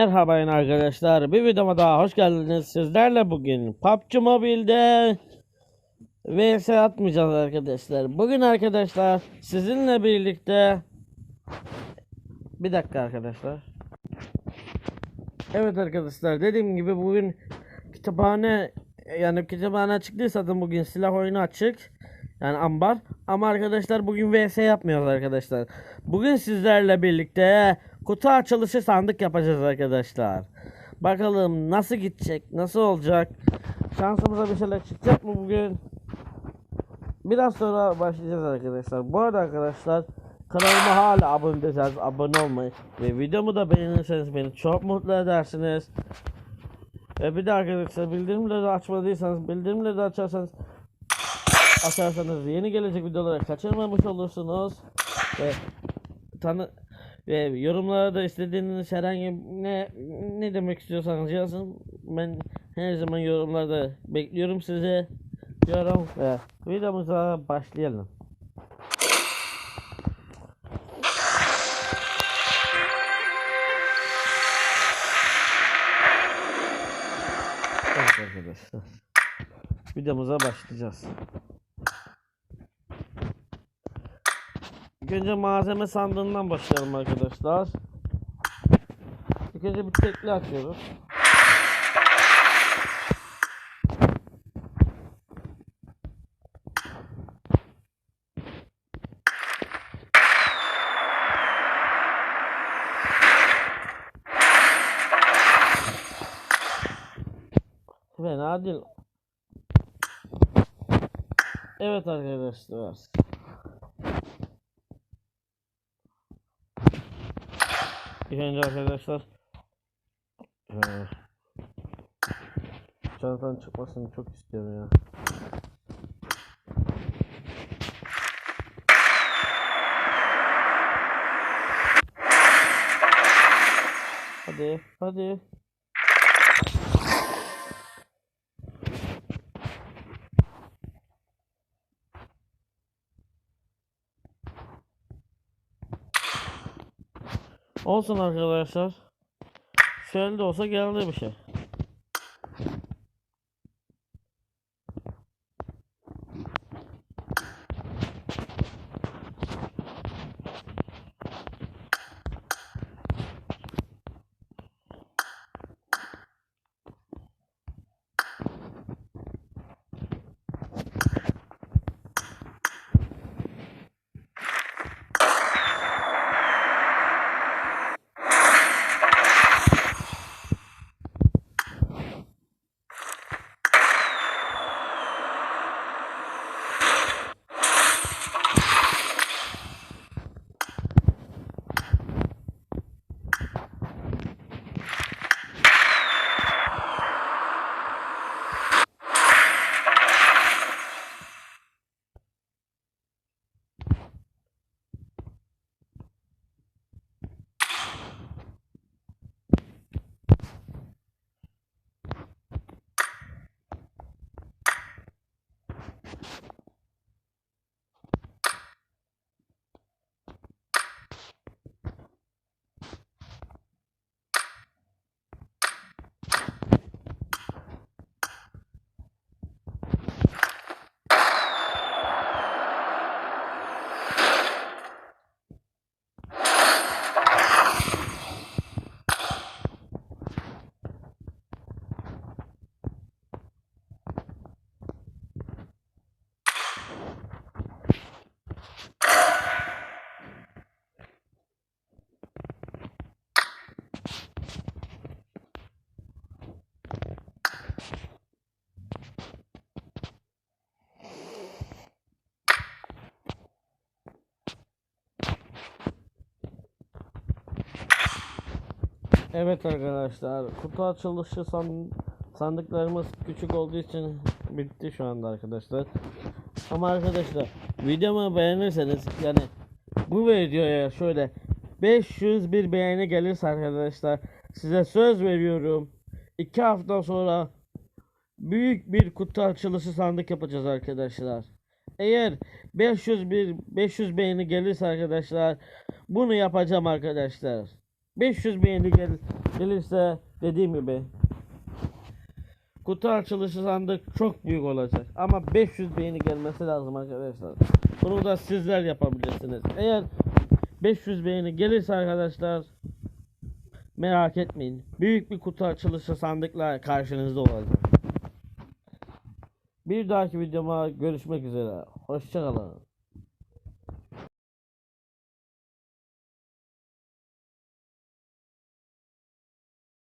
Merhaba arkadaşlar. Bir videoma daha hoş geldiniz. Sizlerle bugün PUBG Mobile'de VS atmayacağız arkadaşlar. Bugün arkadaşlar sizinle birlikte bir dakika arkadaşlar. Evet arkadaşlar dediğim gibi bugün kütüphane yani kütüphane çıktıysa da bugün silah oyunu açık. Yani ambar. Ama arkadaşlar bugün VS yapmıyoruz arkadaşlar. Bugün sizlerle birlikte kutu açılışı sandık yapacağız arkadaşlar. Bakalım nasıl gidecek, nasıl olacak? Şansımıza bir şeyler çıkacak mı bugün? Biraz sonra başlayacağız arkadaşlar. Bu arada arkadaşlar kanalıma hala abone değilseniz abone olmayı ve videomu da beğenirseniz beni çok mutlu edersiniz. Ve bir de arkadaşlar bildirimleri açmadıysanız bildirimleri açarsanız açarsanız yeni gelecek videoları kaçırmamış olursunuz. Ve tanı ve yorumlara da istediğiniz herhangi ne ne demek istiyorsanız yazın. Ben her zaman yorumlarda bekliyorum sizi. Diyorum ve videomuza başlayalım. Evet arkadaşlar. Videomuza başlayacağız. İlk önce malzeme sandığından başlayalım arkadaşlar. İlk önce bir tekli atıyoruz. Fena değil. Evet arkadaşlar. İlk önce arkadaşlar eee, çantanın çıkmasını çok istiyorum ya. Hadi, hadi. Olsun arkadaşlar. Şöyle de olsa geldi bir şey. Evet arkadaşlar kutu açılışı san sandıklarımız küçük olduğu için bitti şu anda arkadaşlar. Ama arkadaşlar videomu beğenirseniz yani bu videoya şöyle 500 bir beğeni gelirse arkadaşlar size söz veriyorum. 2 hafta sonra büyük bir kutu açılışı sandık yapacağız arkadaşlar. Eğer 500 bir 500 beğeni gelirse arkadaşlar bunu yapacağım arkadaşlar. 500 beğeni gel gelirse dediğim gibi kutu açılışı sandık çok büyük olacak. Ama 500 beğeni gelmesi lazım arkadaşlar. Bunu da sizler yapabilirsiniz. Eğer 500 beğeni gelirse arkadaşlar merak etmeyin. Büyük bir kutu açılışı sandıkla karşınızda olacak. Bir dahaki videoma görüşmek üzere. Hoşçakalın.